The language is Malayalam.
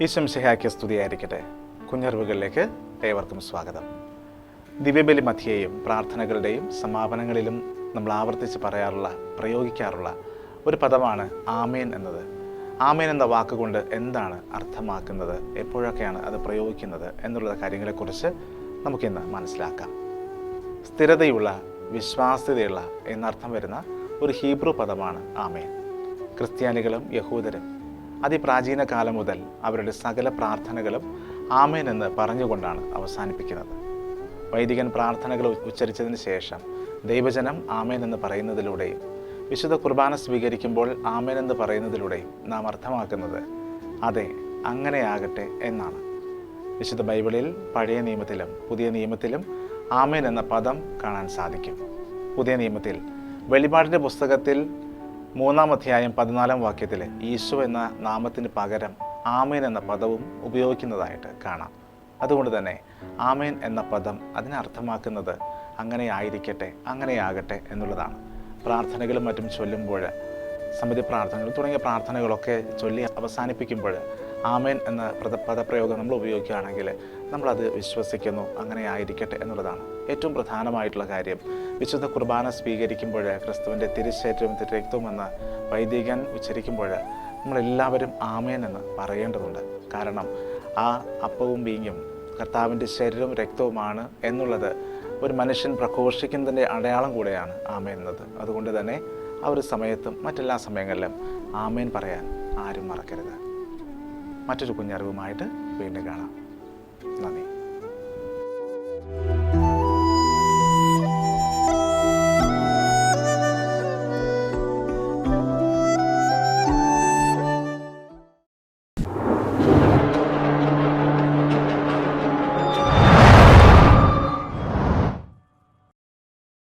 ഈശംശിഹായ്ക്ക് സ്തുതിയായിരിക്കട്ടെ. കുഞ്ഞറിവുകളിലേക്ക് ഏവർക്കും സ്വാഗതം. ദിവ്യബലി മധ്യേയും പ്രാർത്ഥനകളുടെയും സമാപനങ്ങളിലും നമ്മൾ ആവർത്തിച്ച് പറയാറുള്ള പ്രയോഗിക്കാറുള്ള ഒരു പദമാണ് ആമേൻ എന്നത്. ആമേൻ എന്ന വാക്കുകൊണ്ട് എന്താണ് അർത്ഥമാക്കുന്നത്? എപ്പോഴൊക്കെയാണ് അത് പ്രയോഗിക്കുന്നത്? എന്നുള്ള കാര്യങ്ങളെക്കുറിച്ച് നമുക്കിന്ന് മനസ്സിലാക്കാം. സ്ഥിരതയുള്ള വിശ്വാസ്യതയുള്ള എന്നർത്ഥം വരുന്ന ഒരു ഹീബ്രു പദമാണ് ആമേൻ. ക്രിസ്ത്യാനികളും യഹൂദരും അതിപ്രാചീന കാലം മുതൽ അവരുടെ സകല പ്രാർത്ഥനകളും ആമേൻ എന്ന് പറഞ്ഞുകൊണ്ടാണ് അവസാനിപ്പിക്കുന്നത്. വൈദികൻ പ്രാർത്ഥനകൾ ഉച്ചരിച്ചതിന് ശേഷം ദൈവജനം ആമേൻ എന്ന് പറയുന്നതിലൂടെയും വിശുദ്ധ കുർബാന സ്വീകരിക്കുമ്പോൾ ആമേൻ എന്ന് പറയുന്നതിലൂടെയും നാം അർത്ഥമാക്കുന്നത് അതെ അങ്ങനെയാകട്ടെ എന്നാണ്. വിശുദ്ധ ബൈബിളിൽ പഴയ നിയമത്തിലും പുതിയ നിയമത്തിലും ആമേൻ എന്ന പദം കാണാൻ സാധിക്കും. പുതിയ നിയമത്തിൽ വെളിപാടിന്റെ പുസ്തകത്തിൽ മൂന്നാം അധ്യായം പതിനാലാം വാക്യത്തിൽ ഈശോ എന്ന നാമത്തിന് പകരം ആമേൻ എന്ന പദവും ഉപയോഗിക്കുന്നതായിട്ട് കാണാം. അതുകൊണ്ട് തന്നെ ആമേൻ എന്ന പദം അതിനർത്ഥമാക്കുന്നത് അങ്ങനെ ആയിരിക്കട്ടെ അങ്ങനെയാകട്ടെ എന്നുള്ളതാണ്. പ്രാർത്ഥനകളും മറ്റും ചൊല്ലുമ്പോൾ സമിതി പ്രാർത്ഥനകൾ തുടങ്ങിയ പ്രാർത്ഥനകളൊക്കെ ചൊല്ലി അവസാനിപ്പിക്കുമ്പോൾ ആമേൻ എന്ന പദ പദപ്രയോഗം നമ്മൾ ഉപയോഗിക്കുകയാണെങ്കിൽ നമ്മളത് വിശ്വസിക്കുന്നു അങ്ങനെ ആയിരിക്കട്ടെ എന്നുള്ളതാണ് ഏറ്റവും പ്രധാനമായിട്ടുള്ള കാര്യം. വിശുദ്ധ കുർബാന സ്വീകരിക്കുമ്പോൾ ക്രിസ്തുവിന്റെ തിരിച്ചേറ്റവും രക്തവും എന്ന് വൈദികൻ ഉച്ചരിക്കുമ്പോൾ നമ്മളെല്ലാവരും ആമേൻ എന്ന് പറയേണ്ടതുണ്ട്. കാരണം ആ അപ്പവും വീഞ്ഞും കർത്താവിന്റെ ശരീരവും രക്തവുമാണ് എന്നുള്ളത് ഒരു മനുഷ്യൻ പ്രഘോഷിക്കുന്നതിന്റെ അടയാളം കൂടെയാണ് ആമേൻ എന്നത്. അതുകൊണ്ട് തന്നെ ആ ഒരു സമയത്തും മറ്റെല്ലാ സമയങ്ങളിലും ആമേൻ പറയാൻ ആരും മറക്കരുത്. മറ്റൊരു കുഞ്ഞറിവുമായിട്ട് വീണ്ടും കാണാം. നന്ദി.